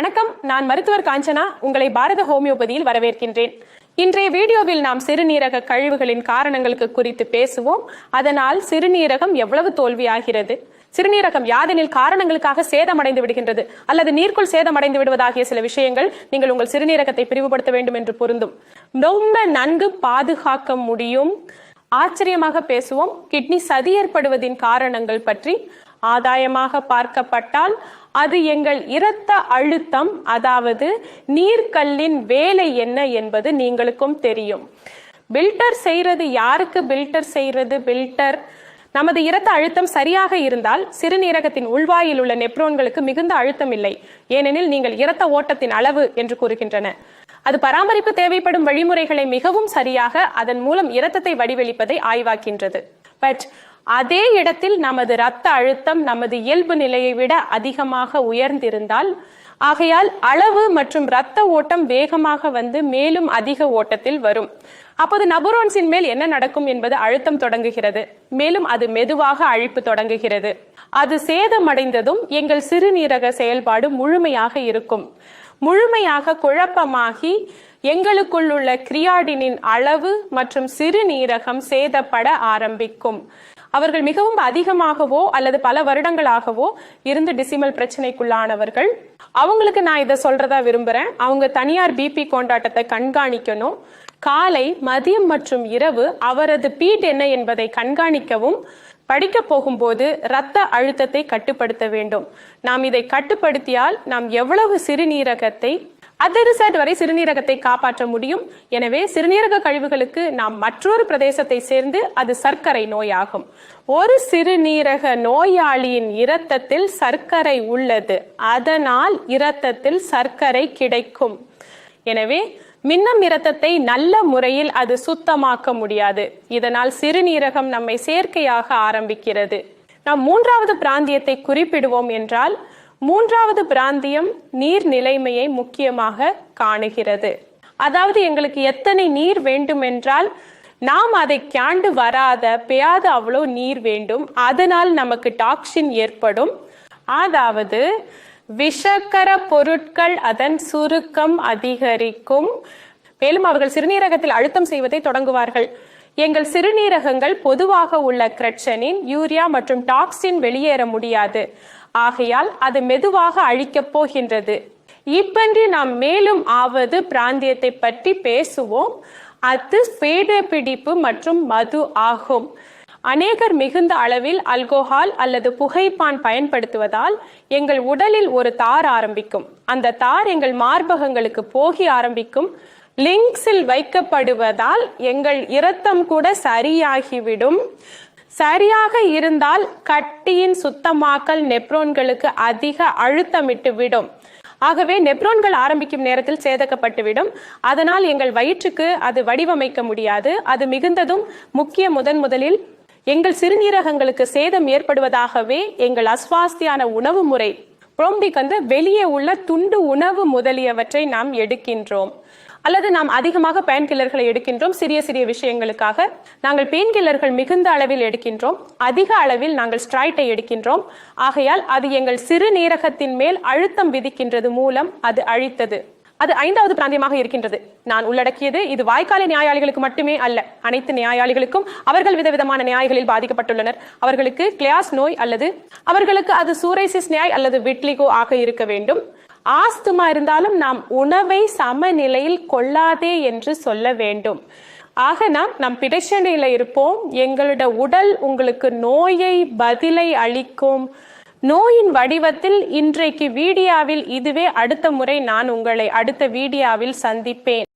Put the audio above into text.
வணக்கம். நான் மருத்துவர் காஞ்சனா உங்களை பாரத ஹோமியோபதியில் வரவேற்கின்றேன். இன்றைய வீடியோவில் நாம் சிறுநீரக கழிவுகளின் காரணங்களுக்கு குறித்து பேசுவோம். அதனால் சிறுநீரகம் எவ்வளவு தோல்வியாகிறது? சிறுநீரகம் யாதெனில் காரணங்களுக்காக சேதமடைந்து விடுகின்றது அல்லது நீர்க்குள் சேதமடைந்து விடுவதாகிய சில விஷயங்கள் நீங்கள் உங்கள் சிறுநீரகத்தை பிரிவுபடுத்த வேண்டும் என்று பொருந்தும். ரொம்ப நன்கு பாதுகாக்க முடியும். ஆச்சரியமாக பேசுவோம். கிட்னி சதி ஏற்படுவதின் காரணங்கள் பற்றி ஆதாயமாக பார்க்கப்பட்டால் அது எங்கள் இரத்த அழுத்தம் அதாவது நீர்க்கல்லின் வேலை என்ன என்பது நீங்களுக்கும் தெரியும். பில்டர் செய்யறது யாருக்கு பில்டர் செய்யறது பில்டர் நமது இரத்த அழுத்தம் சரியாக இருந்தால் சிறுநீரகத்தின் உள்வாயில் உள்ள நெப்ரோன்களுக்கு மிகுந்த அழுத்தம் இல்லை. ஏனெனில் நீங்கள் இரத்த ஓட்டத்தின் அளவு என்று கூறுகின்றன. அது பராமரிப்பு தேவைப்படும் வழிமுறைகளை மிகவும் சரியாக அதன் மூலம் இரத்தத்தை வடிவளிப்பதை ஆய்வாக்கின்றது பட் அதே இடத்தில் நமது இரத்த அழுத்தம் நமது இயல்பு நிலையை விட அதிகமாக உயர்ந்திருந்தால் ஆகையால் அளவு மற்றும் இரத்த ஓட்டம் வேகமாக வந்து மேலும் அதிக ஓட்டத்தில் வரும். அப்போது நபுரோன்ஸின் மேல் என்ன நடக்கும் என்பது அழுத்தம் தொடங்குகிறது. மேலும் அது மெதுவாக அழிப்பு தொடங்குகிறது. அது சேதமடைந்ததும் எங்கள் சிறுநீரக செயல்பாடு முழுமையாக இருக்கும். முழுமையாக குழப்பமாகி எங்களுக்குள் உள்ள கிரியாடினின் அளவு மற்றும் சிறுநீரகம் சேதப்பட ஆரம்பிக்கும். அவர்கள் மிகவும் அதிகமாகவோ அல்லது பல வருடங்களாகவோ இருந்து டிசிமல் பிரச்சனைக்குள்ளானவர்கள். அவங்களுக்கு நான் இதை சொல்றதா விரும்புறேன். அவங்க தனியார் பிபி கொண்டாட்டத்தை கண்காணிக்கணும். காலை மதியம் மற்றும் இரவு அவரது பீட் என்ன என்பதை கண்காணிக்கவும் படிக்க போகும்போது இரத்த அழுத்தத்தை கட்டுப்படுத்த வேண்டும். நாம் இதை கட்டுப்படுத்தியால் நாம் எவ்வளவு சிறுநீரகத்தை அதிரிசட் வரை சிறுநீரகத்தை காப்பாற்ற முடியும். எனவே சிறுநீரக கழிவுகளுக்கு நாம் மற்றொரு பிரதேசத்தை சேர்ந்து அது சர்க்கரை நோயாகும். ஒரு சிறுநீரக நோயாளியின் இரத்தத்தில் சர்க்கரை உள்ளது. அதனால் இரத்தத்தில் சர்க்கரை கிடைக்கும். எனவே மின்னம் இரத்தத்தை நல்ல முறையில் அது சுத்தமாக்க முடியாது. இதனால் சிறுநீரகம் நம்மை செயற்கையாக ஆரம்பிக்கிறது. நாம் மூன்றாவது பிராந்தியத்தை குறிப்பிடுவோம் என்றால் மூன்றாவது பிராந்தியம் நீர் நிலைமையை முக்கியமாக காணுகிறது. அதாவது எங்களுக்கு எத்தனை நீர் வேண்டும் என்றால் நாம் அதை கேண்டு வராத பெய்யாத அவ்வளோ நீர் வேண்டும். அதனால் நமக்கு டாக்ஸின் ஏற்படும். அதாவது விஷக்கர பொருட்கள் அதன் சுருக்கம் அதிகரிக்கும். மேலும் அவர்கள் சிறுநீரகத்தில் அழுத்தம் செய்வதை தொடங்குவார்கள். எங்கள் சிறுநீரகங்கள் பொதுவாக உள்ள கிரட்சனின் யூரியா மற்றும் டாக்ஸின் வெளியேற முடியாது. ஆகையால் அது மெதுவாக அழிக்கப் போகின்றது. இப்பன்றி நாம் மேலும் ஆவது பிராந்தியத்தை பற்றி பேசுவோம். அது பிடிப்பு மற்றும் மது ஆகும். அநேகர் மிகுந்த அளவில் அல்கோஹால் அல்லது புகைப்பான் பயன்படுத்துவதால் எங்கள் உடலில் ஒரு தார் ஆரம்பிக்கும். அந்த தார் எங்கள் மார்பகங்களுக்கு போகி ஆரம்பிக்கும். லிங்க்ஸில் வைக்கப்படுவதால் எங்கள் இரத்தம் கூட சரியாகிவிடும். சரியாக இருந்தால் கட்டியின் சுத்தமாக்கல் நெப்ரோன்களுக்கு அதிக அழுத்தமிட்டு விடும் ஆகவே நெப்ரோன்கள் ஆரம்பிக்கும் நேரத்தில் சேதக்கப்பட்டுவிடும். அதனால் எங்கள் வயிற்றுக்கு அது வடிவமைக்க முடியாது. அது மிகுந்ததும் முக்கிய முதன் முதலில் எங்கள் சிறுநீரகங்களுக்கு சேதம் ஏற்படுவதாகவே எங்கள் அஸ்வாஸ்தியான உணவு முறை புரோம்டிக் வந்து வெளியே உள்ள துண்டு உணவு முதலியவற்றை நாம் எடுக்கின்றோம். அல்லது நாம் அதிகமாக பெயின் கில்லர்களை எடுக்கின்றோம் சிறிய சிறிய விஷயங்களுக்காக. நாங்கள் பெயின் கில்லர்கள் மிகுந்த அளவில் எடுக்கின்றோம் அதிக அளவில் நாங்கள் ஸ்ட்ரைட்டை எடுக்கின்றோம். ஆகையால் அது எங்கள் சிறுநீரகத்தின் மேல் அழுத்தம் விதிக்கின்றது மூலம் அது அழித்தது. அது ஐந்தாவது பிராந்தியமாக இருக்கின்றது. நான் உள்ளடக்கியது இது வாய்க்கால நியாயாளிகளுக்கு மட்டுமே அல்ல. அனைத்து நியாயாளிகளுக்கும் அவர்கள் விதவிதமான நியாயங்களில் பாதிக்கப்பட்டுள்ளனர். அவர்களுக்கு கிளாஸ் நோய் அல்லது அவர்களுக்கு அது சூரைசிஸ் நியாய் அல்லது விட்லிகோ ஆக இருக்க வேண்டும். ஆஸ்துமா இருந்தாலும் நாம் உணவை சமநிலையில் கொள்ளாதே என்று சொல்ல வேண்டும். ஆக நாம் நம் பிரச்சனையில் இருப்போம். எங்களோட உடல் உங்களுக்கு நோயை பதிலை அளிக்கும். நோயின் வடிவத்தில் இன்றைக்கு வீடியோவில் இதுவே அடுத்த முறை நான் உங்களை அடுத்த வீடியோவில் சந்திப்பேன்.